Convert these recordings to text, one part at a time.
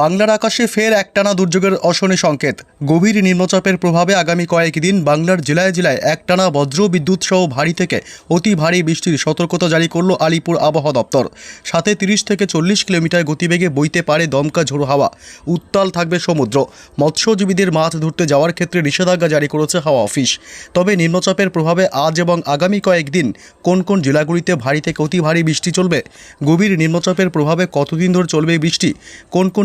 বাংলার আকাশে ফের একটানা দুর্যোগের অশনি সংকেত। গভীর নিম্নচাপের প্রভাবে আগামী কয়েকদিন বাংলার জেলায় জেলায় একটানা বজ্র বিদ্যুৎ সহ ভারী থেকে অতি ভারী বৃষ্টির সতর্কতা জারি করল আলিপুর আবহাওয়া দপ্তর। সাথে তিরিশ থেকে চল্লিশ কিলোমিটার গতিবেগে বইতে পারে দমকা ঝোড়ো হাওয়া। উত্তাল থাকবে সমুদ্র। মৎস্যজীবীদের মাছ ধরতে যাওয়ার ক্ষেত্রে নিষেধাজ্ঞা জারি করেছে হাওয়া অফিস। তবে নিম্নচাপের প্রভাবে আজ এবং আগামী কয়েকদিন কোন কোন জেলাগুলিতে ভারী থেকে অতি ভারী বৃষ্টি চলবে? গভীর নিম্নচাপের প্রভাবে কতদিন ধরে চলবে বৃষ্টি? কোন কোন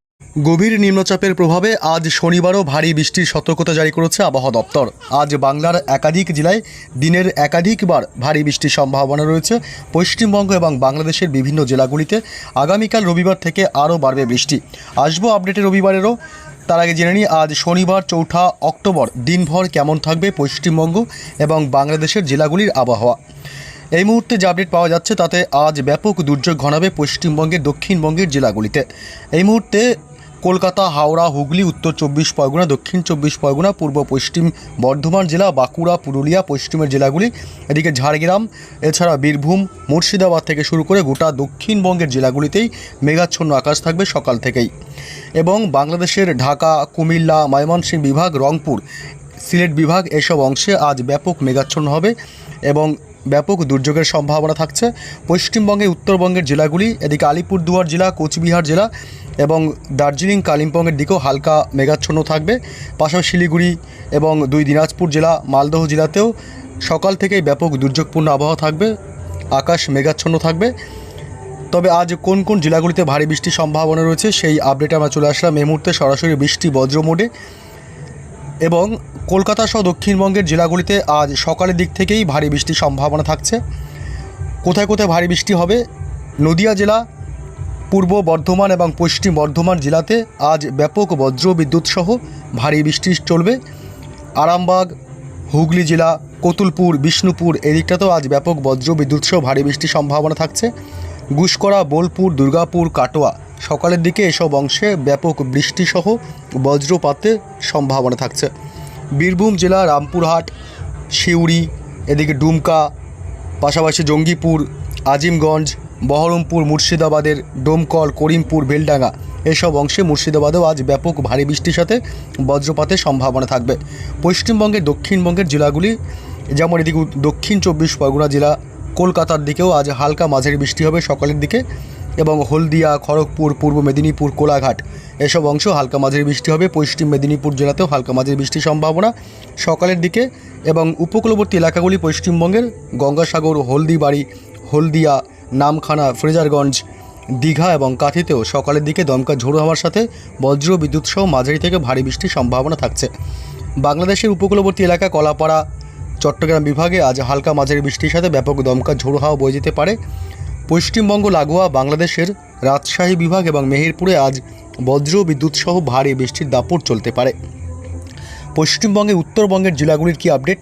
গভীর নিম্নচাপের প্রভাবে আজ শনিবারও ভারী বৃষ্টির সতর্কতা জারি করেছে আবহাওয়া দপ্তর। আজ বাংলার একাধিক জেলায় দিনের একাধিকবার ভারী বৃষ্টির সম্ভাবনা রয়েছে। পশ্চিমবঙ্গ এবং বাংলাদেশের বিভিন্ন জেলাগুলিতে আগামীকাল রবিবার থেকে আরও বাড়বে বৃষ্টি। আসব আপডেটে রবিবারেরও। তার আগে জেনে নিই, আজ শনিবার চৌঠা অক্টোবর দিনভর কেমন থাকবে পশ্চিমবঙ্গ এবং বাংলাদেশের জেলাগুলির আবহাওয়া। এই মুহূর্তে যে আপডেট পাওয়া যাচ্ছে, তাতে আজ ব্যাপক দুর্যোগ ঘনাবে পশ্চিমবঙ্গের দক্ষিণবঙ্গের জেলাগুলিতে। এই মুহূর্তে কলকাতা, হাওড়া, হুগলি, উত্তর চব্বিশ পরগনা, দক্ষিণ চব্বিশ পরগনা, পূর্ব পশ্চিম বর্ধমান জেলা, বাঁকুড়া, পুরুলিয়া, পশ্চিমের জেলাগুলি। এদিকে ঝাড়গ্রাম, এছাড়া বীরভূম, মুর্শিদাবাদ থেকে শুরু করে গোটা দক্ষিণবঙ্গের জেলাগুলিতেই মেঘাচ্ছন্ন আকাশ থাকবে সকাল থেকেই। এবং বাংলাদেশের ঢাকা, কুমিল্লা, ময়মনসিংহ বিভাগ, রংপুর, সিলেট বিভাগ এসব অংশে আজ ব্যাপক মেঘাচ্ছন্ন হবে। এবং ব্যাপক দুর্যোগের সম্ভাবনা থাকছে। পশ্চিমবঙ্গের উত্তরবঙ্গের জেলাগুলি, এদিকে আলিপুরদুয়ার জেলা, কোচবিহার জেলা এবং দার্জিলিং, কালিম্পংয়ের দিকেও হালকা মেঘাচ্ছন্ন থাকবে। পাশাপাশি শিলিগুড়ি এবং দুই দিনাজপুর জেলা, মালদহ জেলাতেও সকাল থেকেই ব্যাপক দুর্যোগপূর্ণ আবহাওয়া থাকবে। আকাশ মেঘাচ্ছন্ন থাকবে। তবে আজ কোন কোন জেলাগুলিতে ভারী বৃষ্টির সম্ভাবনা রয়েছে সেই আপডেটে আমরা চলে আসলাম। এই মুহূর্তে সরাসরি বৃষ্টি বজ্র মোডে এবং কলকাতা সহ দক্ষিণবঙ্গের জেলাগুলিতে আজ সকালের দিক থেকেই ভারী বৃষ্টির সম্ভাবনা থাকছে। কোথায় কোথায় ভারী বৃষ্টি হবে? নদিয়া জেলা, পূর্ব বর্ধমান এবং পশ্চিম বর্ধমান জেলাতে আজ ব্যাপক বজ্র বিদ্যুৎ সহ ভারী বৃষ্টি চলবে। আরামবাগ, হুগলি জেলা, কতুলপুর, বিষ্ণুপুর এদিকটাতেও আজ ব্যাপক বজ্র বিদ্যুৎ সহ ভারী বৃষ্টির সম্ভাবনা থাকছে। গুসকরা বোলপুর, দুর্গাপুর, কাটোয়া সকালের দিকে এসব অংশে ব্যাপক বৃষ্টিসহ বজ্রপাতের সম্ভাবনা থাকছে। বীরভূম জেলা রামপুরহাট, সিউড়ি, এদিকে ডুমকা, পাশাপাশি জঙ্গিপুর, আজিমগঞ্জ, বহরমপুর, মুর্শিদাবাদের ডোমকল, করিমপুর, বেলডাঙ্গা এসব অংশে মুর্শিদাবাদেও আজ ব্যাপক ভারী বৃষ্টির সাথে বজ্রপাতের সম্ভাবনা থাকবে। পশ্চিমবঙ্গের দক্ষিণবঙ্গের জেলাগুলি যেমন এদিকে দক্ষিণ চব্বিশ পরগনা জেলা, কলকাতার দিকেও আজ হালকা মাঝারি বৃষ্টি হবে সকালের দিকে। এবং হলদিয়া, খড়গপুর, পূর্ব মেদিনীপুর, কোলাঘাট। এসব অংশ হালকা মাঝারি বৃষ্টি হবে। পশ্চিম মেদিনীপুর জেলাতেও হালকা মাঝারি বৃষ্টির সম্ভাবনা। সকালের দিকে এবং উপকূলবর্তী এলাকাগুলি পশ্চিমবঙ্গের গঙ্গাসাগর, হলদিবাড়ি, হলদিয়া, নামখানা, ফ্রেজারগঞ্জ, দীঘা এবং কাঁথিতেও সকালের দিকে দমকা ঝোড়ো হওয়ার সাথে বজ্র বিদ্যুৎ সহ মাঝারি থেকে ভারী বৃষ্টির সম্ভাবনা থাকছে। বাংলাদেশের উপকূলবর্তী এলাকা কলাপাড়া, চট্টগ্রাম বিভাগে আজ হালকা মাঝারি বৃষ্টির সাথে ব্যাপক দমকা ঝোড়ো হাওয়া বয়ে যেতে পারে। পশ্চিমবঙ্গ লাগোয়া বাংলাদেশের রাজশাহী বিভাগ এবং মেহেরপুরে আজ বজ্র বিদ্যুৎ সহ ভারী বৃষ্টির দাপট চলতে পারে। পশ্চিমবঙ্গে উত্তরবঙ্গের জেলাগুলির কি আপডেট?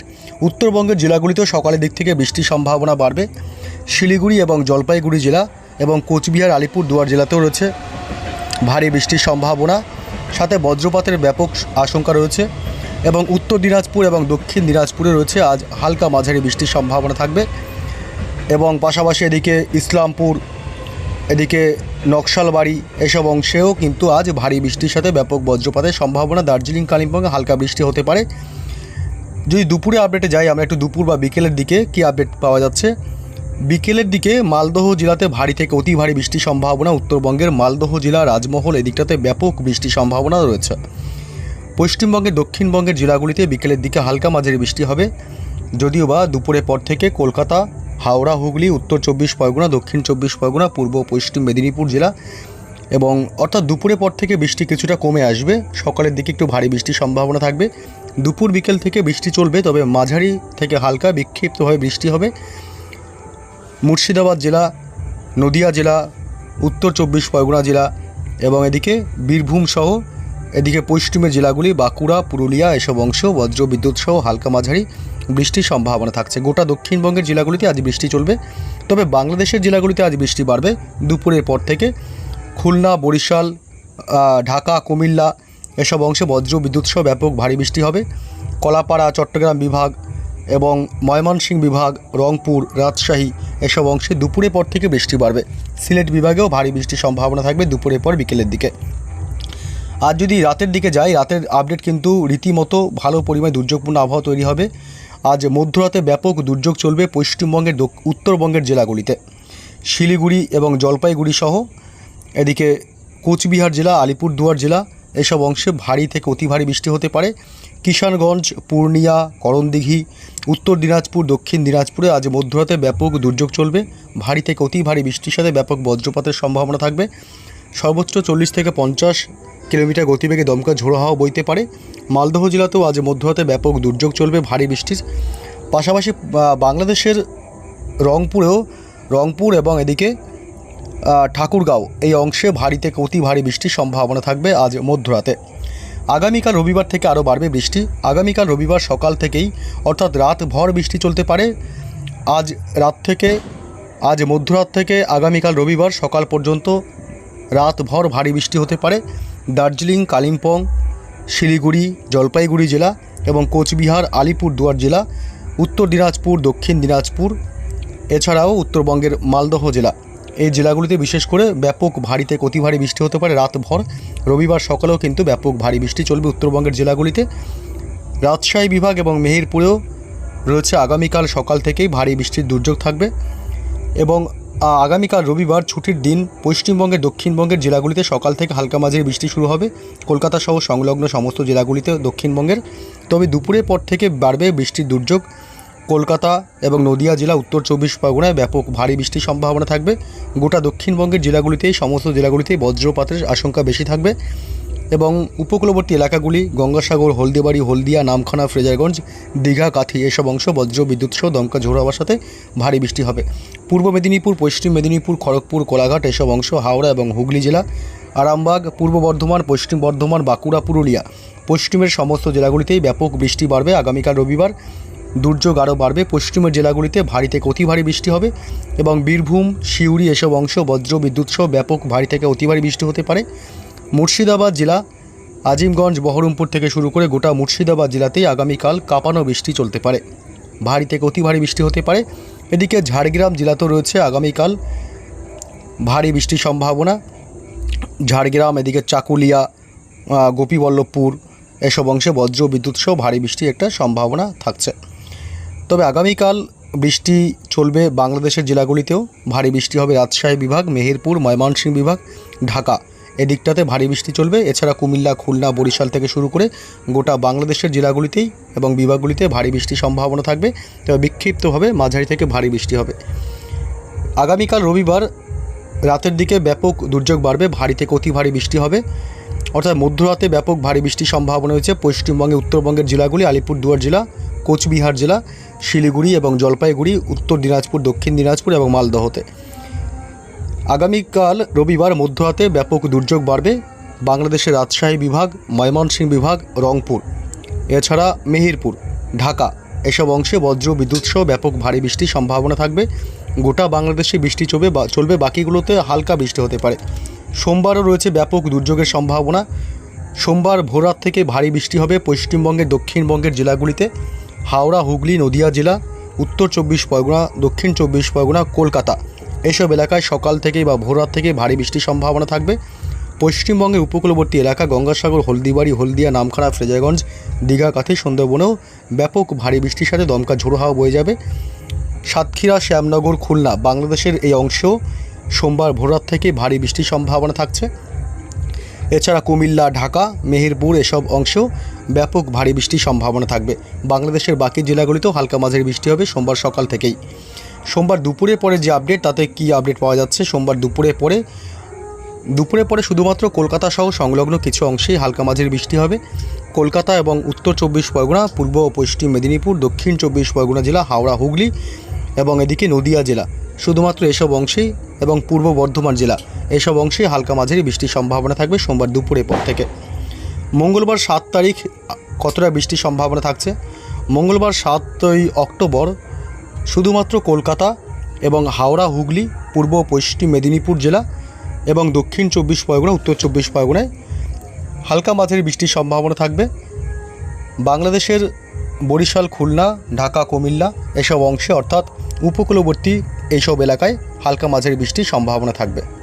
উত্তরবঙ্গের জেলাগুলিতেও সকালের দিক থেকে বৃষ্টির সম্ভাবনা বাড়বে। শিলিগুড়ি এবং জলপাইগুড়ি জেলা এবং কোচবিহার, আলিপুর দুয়ার জেলাতেও রয়েছে ভারী বৃষ্টির সম্ভাবনা। সাথে বজ্রপাতের ব্যাপক আশঙ্কা রয়েছে এবং উত্তর দিনাজপুর এবং দক্ষিণ দিনাজপুরে রয়েছে আজ হালকা মাঝারি বৃষ্টির সম্ভাবনা থাকবে। এবং পাশাপাশি এদিকে ইসলামপুর, এদিকে নকশালবাড়ি এসব অংশেও কিন্তু আজ ভারী বৃষ্টির সাথে ব্যাপক বজ্রপাতের সম্ভাবনা। দার্জিলিং, কালিম্পংয়ে হালকা বৃষ্টি হতে পারে। যদি দুপুরে আপডেটে যাই, আমরা একটু দুপুর বা বিকেলের দিকে কি আপডেট পাওয়া যাচ্ছে? বিকেলের দিকে মালদহ জেলাতে ভারী থেকে অতি ভারী বৃষ্টির সম্ভাবনা। উত্তরবঙ্গের মালদহ জেলা রাজমহল এদিকটাতে ব্যাপক বৃষ্টির সম্ভাবনা রয়েছে। পশ্চিমবঙ্গের দক্ষিণবঙ্গের জেলাগুলিতে বিকেলের দিকে হালকা মাঝারি বৃষ্টি হবে। যদিও বা দুপুরের পর থেকে কলকাতা হাওড়া, হুগলি, উত্তর চব্বিশ পরগনা, দক্ষিণ চব্বিশ পরগনা, পূর্ব পশ্চিম মেদিনীপুর জেলা। এবং অর্থাৎ দুপুরের পর থেকে বৃষ্টি কিছুটা কমে আসবে। সকালের দিকে একটু ভারী বৃষ্টির সম্ভাবনা থাকবে। দুপুর বিকেল থেকে বৃষ্টি চলবে, তবে মাঝারি থেকে হালকা বিক্ষিপ্তভাবে বৃষ্টি হবে। মুর্শিদাবাদ জেলা, নদিয়া জেলা, উত্তর চব্বিশ পরগনা জেলা এবং এদিকে বীরভূম সহ এদিকে পশ্চিমের জেলাগুলি বাঁকুড়া, পুরুলিয়া এসব অংশ বজ্র বিদ্যুৎ সহ হালকা মাঝারি বৃষ্টির সম্ভাবনা থাকছে। গোটা দক্ষিণবঙ্গের জেলাগুলিতে আজ বৃষ্টি চলবে, তবে বাংলাদেশের জেলাগুলিতে আজ বৃষ্টি বাড়বে। দুপুরের পর থেকে খুলনা, বরিশাল ঢাকা, কুমিল্লা এসব অংশে বজ্র বিদ্যুৎ সহ ব্যাপক ভারী বৃষ্টি হবে। কলাপাড়া, চট্টগ্রাম বিভাগ এবং ময়মনসিংহ বিভাগ, রংপুর, রাজশাহী এসব অংশে দুপুরের পর থেকে বৃষ্টি বাড়বে। সিলেট বিভাগেও ভারী বৃষ্টির সম্ভাবনা থাকবে দুপুরের পর বিকেলের দিকে। আর যদি রাতের দিকে যাই, রাতের আপডেট কিন্তু রীতিমতো ভালো পরিমাণে দুর্যোগপূর্ণ আবহাওয়া তৈরি হবে। আজ মধ্যরাতে ব্যাপক দুর্যোগ চলবে পশ্চিমবঙ্গের উত্তরবঙ্গের জেলাগুলিতে। শিলিগুড়ি এবং জলপাইগুড়ি সহ, এদিকে কোচবিহার জেলা, আলিপুরদুয়ার জেলা, এসব অংশে ভারী থেকে অতি ভারী বৃষ্টি হতে পারে। কিষানগঞ্জ, পূর্ণিয়া, করণদিঘি, উত্তর দিনাজপুর, দক্ষিণ দিনাজপুরে আজ মধ্যরাতে ব্যাপক দুর্যোগ চলবে। ভারী থেকে অতি ভারী বৃষ্টির সাথে ব্যাপক বজ্রপাতের সম্ভাবনা থাকবে। সর্বোচ্চ চল্লিশ থেকে পঞ্চাশ কিলোমিটার গতিবেগে দমকা ঝোড়ো হাওয়া বইতে পারে। মালদহ জেলাতেও আজ মধ্যরাতে ব্যাপক দুর্যোগ চলবে, ভারী বৃষ্টির পাশাপাশি বাংলাদেশের রংপুরেও, রংপুর এবং এদিকে ঠাকুরগাঁও এই অংশে ভারী থেকে অতি ভারী বৃষ্টির সম্ভাবনা থাকবে আজ মধ্যরাতে। আগামীকাল রবিবার থেকে আরও বাড়বে বৃষ্টি। আগামীকাল রবিবার সকাল থেকেই, অর্থাৎ রাত ভর বৃষ্টি চলতে পারে। আজ রাত থেকে, আজ মধ্যরাত থেকে আগামীকাল রবিবার সকাল পর্যন্ত রাত ভর বৃষ্টি হতে পারে। দার্জিলিং, কালিম্পং, শিলিগুড়ি, জলপাইগুড়ি জেলা এবং কোচবিহার আলিপুরদুয়ার জেলা, উত্তর দিনাজপুর, দক্ষিণ দিনাজপুর, এছাড়াও উত্তরবঙ্গের মালদহ জেলা। এই জেলাগুলিতে বিশেষ করে ব্যাপক ভারীতে অতি ভারী বৃষ্টি হতে পারে রাত ভর রবিবার সকালেও কিন্তু ব্যাপক ভারী বৃষ্টি চলবে উত্তরবঙ্গের জেলাগুলিতে। রাজশাহী বিভাগ এবং মেহেরপুরেও রয়েছে আগামীকাল সকাল থেকেই ভারী বৃষ্টির দুর্যোগ থাকবে এবং আগামীকাল রবিবার ছুটির দিন পশ্চিমবঙ্গের দক্ষিণবঙ্গের জেলাগুলিতে সকাল থেকে হালকা মাঝারি বৃষ্টি শুরু হবে। কলকাতা সহ সংলগ্ন সমস্ত জেলাগুলিতে দক্ষিণবঙ্গের। তবে দুপুরের পর থেকে বাড়বে বৃষ্টির দুর্যোগ। কলকাতা এবং নদিয়া জেলা, উত্তর চব্বিশ পরগনায় ব্যাপক ভারী বৃষ্টির সম্ভাবনা থাকবে। গোটা দক্ষিণবঙ্গের জেলাগুলিতেই সমস্ত জেলাগুলিতেই বজ্রপাতের আশঙ্কা বেশি থাকবে। এবং উপকূলবর্তী এলাকাগুলি গঙ্গাসাগর, হলদিবাড়ি, হলদিয়া, নামখানা, ফ্রেজারগঞ্জ, দীঘা, কাথি এসব অংশ বজ্র, বিদ্যুৎ সহ দমকা ঝোড়ো হওয়ার সাথে ভারী বৃষ্টি হবে। পূর্ব মেদিনীপুর, পশ্চিম মেদিনীপুর, খড়গপুর, কোলাঘাট এসব অংশ হাওড়া এবং হুগলি জেলা, আরামবাগ, পূর্ব বর্ধমান, পশ্চিম বর্ধমান, বাঁকুড়া, পুরুলিয়া। পশ্চিমের সমস্ত জেলাগুলিতেই ব্যাপক বৃষ্টি বাড়বে আগামীকাল রবিবার। দুর্যোগ আরও বাড়বে, পশ্চিমের জেলাগুলিতে ভারী থেকে অতি ভারী বৃষ্টি হবে এবং বীরভূম, সিউড়ি এসব অংশ বজ্র, বিদ্যুৎ সহ ব্যাপক ভারী থেকে অতি ভারী বৃষ্টি হতে পারে। মুর্শিদাবাদ জেলা, আজিমগঞ্জ, বহরমপুর থেকে শুরু করে গোটা মুর্শিদাবাদ জেলাতেই আগামীকাল কাঁপানো বৃষ্টি চলতে পারে। ভারী থেকে অতি ভারী বৃষ্টি হতে পারে। এদিকে ঝাড়গ্রাম জেলাতেও রয়েছে আগামীকাল ভারী বৃষ্টির সম্ভাবনা। ঝাড়গ্রাম, এদিকে চাকুলিয়া গোপীবল্লভপুর এসব অংশে বজ্র বিদ্যুৎ সহ ভারী বৃষ্টির একটা সম্ভাবনা থাকছে। তবে আগামীকাল বৃষ্টি চলবে বাংলাদেশের জেলাগুলিতেও। ভারী বৃষ্টি হবে রাজশাহী বিভাগ, মেহেরপুর, ময়মনসিংহ বিভাগ, ঢাকা। এদিকটাতে ভারী বৃষ্টি চলবে। এছাড়া কুমিল্লা, খুলনা, বরিশাল থেকে শুরু করে গোটা বাংলাদেশের জেলাগুলিতেই এবং বিভাগগুলিতে ভারী বৃষ্টির সম্ভাবনা থাকবে। তবে বিক্ষিপ্তভাবে মাঝারি থেকে ভারী বৃষ্টি হবে। আগামীকাল রবিবার রাতের দিকে ব্যাপক দুর্যোগ বাড়বে, ভারী থেকে অতি ভারী বৃষ্টি হবে। অর্থাৎ মধ্যরাতে ব্যাপক ভারী বৃষ্টির সম্ভাবনা রয়েছে পশ্চিমবঙ্গে, উত্তরবঙ্গের জেলাগুলি, আলিপুরদুয়ার জেলা, কোচবিহার জেলা, শিলিগুড়ি এবং জলপাইগুড়ি, উত্তর দিনাজপুর, দক্ষিণ দিনাজপুর এবং মালদহতে। আগামীকাল রবিবার মধ্যরাতে ব্যাপক দুর্যোগ বাড়বে বাংলাদেশের রাজশাহী বিভাগ, ময়মনসিংহ বিভাগ, রংপুর। এছাড়া মেহেরপুর, ঢাকা এসব অংশে বজ্র বিদ্যুৎ সহ ব্যাপক ভারী বৃষ্টির সম্ভাবনা থাকবে। গোটা বাংলাদেশে বৃষ্টি চলবে চলবে, বাকিগুলোতে হালকা বৃষ্টি হতে পারে। সোমবারও রয়েছে ব্যাপক দুর্যোগের সম্ভাবনা। সোমবার ভোররাত থেকে ভারী বৃষ্টি হবে পশ্চিমবঙ্গের, দক্ষিণবঙ্গের জেলাগুলিতে। হাওড়া, হুগলি, নদিয়া জেলা, উত্তর চব্বিশ পরগনা, দক্ষিণ চব্বিশ পরগনা, কলকাতা। এসব এলাকায় সকাল থেকেই বা ভোররাত থেকে ভারী বৃষ্টির সম্ভাবনা থাকবে। পশ্চিমবঙ্গের উপকূলবর্তী এলাকা গঙ্গাসাগর, হলদিবাড়ি, হলদিয়া, নামখানা ফ্রেজারগঞ্জ দীঘা, কাথি, সুন্দরবনেও ব্যাপক ভারী বৃষ্টির সাথে দমকা ঝোড়ো হাওয়া বয়ে যাবে। সাতক্ষীরা, শ্যামনগর, খুলনা বাংলাদেশের এই অংশেও সোমবার ভোররাত থেকে ভারী বৃষ্টির সম্ভাবনা থাকছে। এছাড়া কুমিল্লা, ঢাকা, মেহেরপুর এসব অংশেও ব্যাপক ভারী বৃষ্টির সম্ভাবনা থাকবে। বাংলাদেশের বাকি জেলাগুলিতেও হালকা মাঝারি বৃষ্টি হবে সোমবার সকাল থেকেই। সোমবার দুপুরের পরে যে আপডেট তাতে কি আপডেট পাওয়া যাচ্ছে? সোমবার দুপুরে পরে দুপুরে পরে শুধুমাত্র কলকাতা সহ সংলগ্ন কিছু অংশেই হালকা মাঝারি বৃষ্টি হবে। কলকাতা এবং উত্তর চব্বিশ পরগনা, পূর্ব ও পশ্চিম মেদিনীপুর, দক্ষিণ চব্বিশ পরগনা জেলা, হাওড়া, হুগলি এবং এদিকে নদিয়া জেলা। শুধুমাত্র এসব অংশেই এবং পূর্ব বর্ধমান জেলা, এসব অংশেই হালকা মাঝারি বৃষ্টির সম্ভাবনা থাকবে সোমবার দুপুরের পর থেকে। মঙ্গলবার সাত তারিখ কতটা বৃষ্টির সম্ভাবনা থাকছে? মঙ্গলবার সাতই অক্টোবর শুধুমাত্র কলকাতা এবং হাওড়া, হুগলি, পূর্ব পশ্চিম মেদিনীপুর জেলা এবং দক্ষিণ চব্বিশ পরগনা, উত্তর চব্বিশ পরগনায় হালকা মাঝারি বৃষ্টির সম্ভাবনা থাকবে। বাংলাদেশের বরিশাল, খুলনা, ঢাকা, কুমিল্লা এসব অংশে অর্থাৎ উপকূলবর্তী এইসব এলাকায় হালকা মাঝারি বৃষ্টির সম্ভাবনা থাকবে।